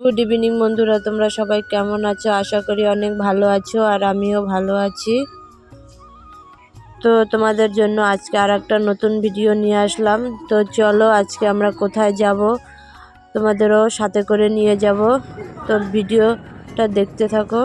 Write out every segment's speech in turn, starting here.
Good evening বন্ধুরা, তোমরা সবাই কেমন আছো? আশা করি অনেক ভালো আছো আর আমিও ভালো আছি। তো তোমাদের জন্য আজকে আর একটা নতুন ভিডিও নিয়ে আসলাম। তো চলো আজকে আমরা কোথায় যাব, তোমাদেরও সাথে করে নিয়ে যাব। তো ভিডিওটা দেখতে থাকো।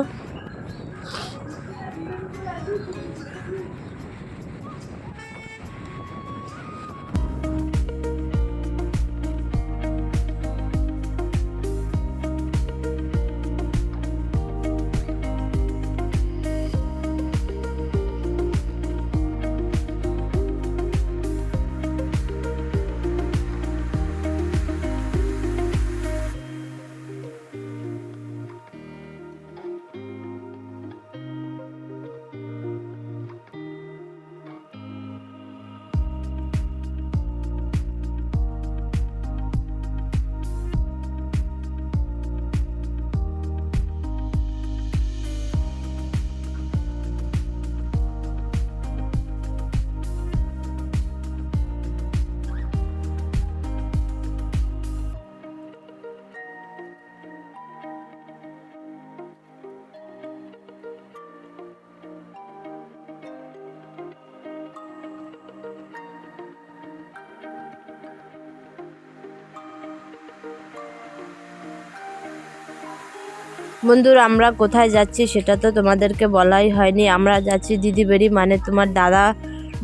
বন্ধুরা, আমরা কোথায় যাচ্ছি সেটা তো তোমাদেরকে বলাই হয়নি। আমরা যাচ্ছি দিদি বাড়ি মানে তোমার দাদা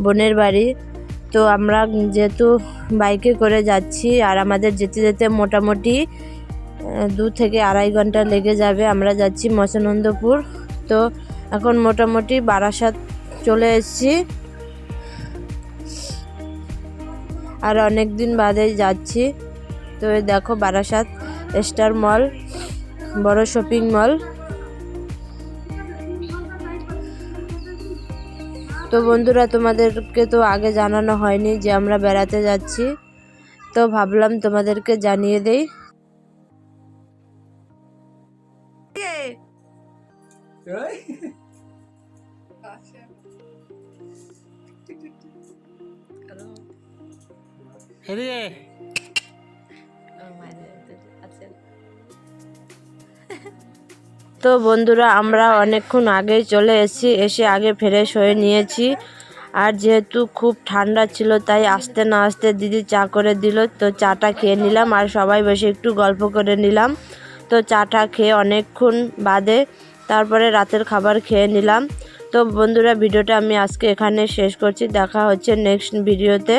বোনের বাড়ি। তো আমরা যেহেতু বাইকে করে যাচ্ছি আর আমাদের যেতে যেতে মোটামুটি দু থেকে আড়াই ঘণ্টা লেগে যাবে। আমরা যাচ্ছি মচনন্দপুর তো এখন মোটামুটি বারাসাত চলে এসেছি। আর অনেক দিন বাদে যাচ্ছি। তো দেখো বারাসাত স্টার মল। বড় শপিং মল। তো বন্ধুরা, তোমাদেরকে তো আগে জানানো হয়নি যে আমরা বেড়াতে যাচ্ছি। তো ভাবলাম তোমাদেরকে জানিয়ে দেই। তো বন্ধুরা, আমরা অনেকক্ষণ আগে চলে এসেছি, এসে আগে ফ্রেশ হয়ে নিয়েছি। আর যেহেতু খুব ঠান্ডা ছিল, তাই আসতে না আসতে দিদি চা করে দিল। তো চাটা খেয়ে নিলাম, আর সবাই বসে একটু গল্প করে নিলাম। তো চাটা খেয়ে অনেকক্ষণ বাদে তারপরে রাতের খাবার খেয়ে নিলাম। তো বন্ধুরা, ভিডিওটা আমি আজকে এখানে শেষ করছি। দেখা হচ্ছে নেক্সট ভিডিওতে।